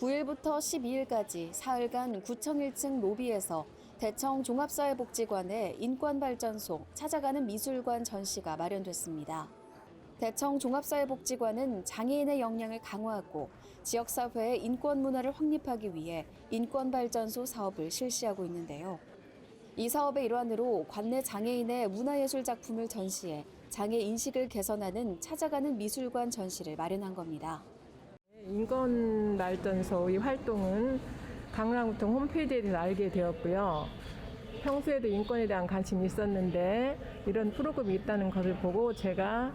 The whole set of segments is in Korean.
9일부터 12일까지 사흘간 구청 1층 로비에서 대청 종합사회복지관의 인권발전소 찾아가는 미술관 전시가 마련됐습니다. 대청 종합사회복지관은 장애인의 역량을 강화하고 지역사회의 인권 문화를 확립하기 위해 인권발전소 사업을 실시하고 있는데요. 이 사업의 일환으로 관내 장애인의 문화예술 작품을 전시해 장애 인식을 개선하는 찾아가는 미술관 전시를 마련한 겁니다. 인권 발전소 이 활동은 강남구청 홈페이지에 대해서 알게 되었고요. 평소에도 인권에 대한 관심이 있었는데 이런 프로그램이 있다는 것을 보고 제가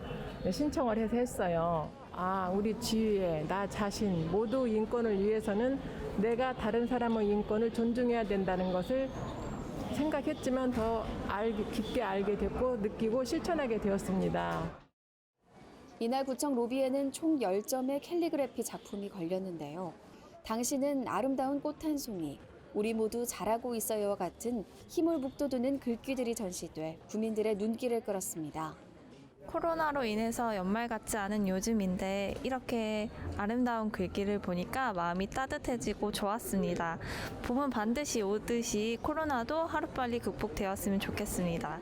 신청을 해서 했어요. 아, 우리 주위에 나 자신 모두 인권을 위해서는 내가 다른 사람의 인권을 존중해야 된다는 것을 생각했지만 더 알게, 깊게 알게 됐고 느끼고 실천하게 되었습니다. 이날 구청 로비에는 총 10점의 캘리그래피 작품이 걸렸는데요. 당신은 아름다운 꽃 한 송이, 우리 모두 잘하고 있어요와 같은 힘을 북돋우는 글귀들이 전시돼 구민들의 눈길을 끌었습니다. 코로나로 인해서 연말 같지 않은 요즘인데 이렇게 아름다운 글귀를 보니까 마음이 따뜻해지고 좋았습니다. 봄은 반드시 오듯이 코로나도 하루빨리 극복되었으면 좋겠습니다.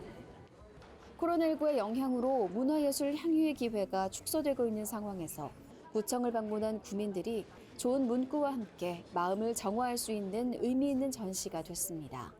코로나19의 영향으로 문화예술 향유의 기회가 축소되고 있는 상황에서 구청을 방문한 구민들이 좋은 문구와 함께 마음을 정화할 수 있는 의미 있는 전시가 됐습니다.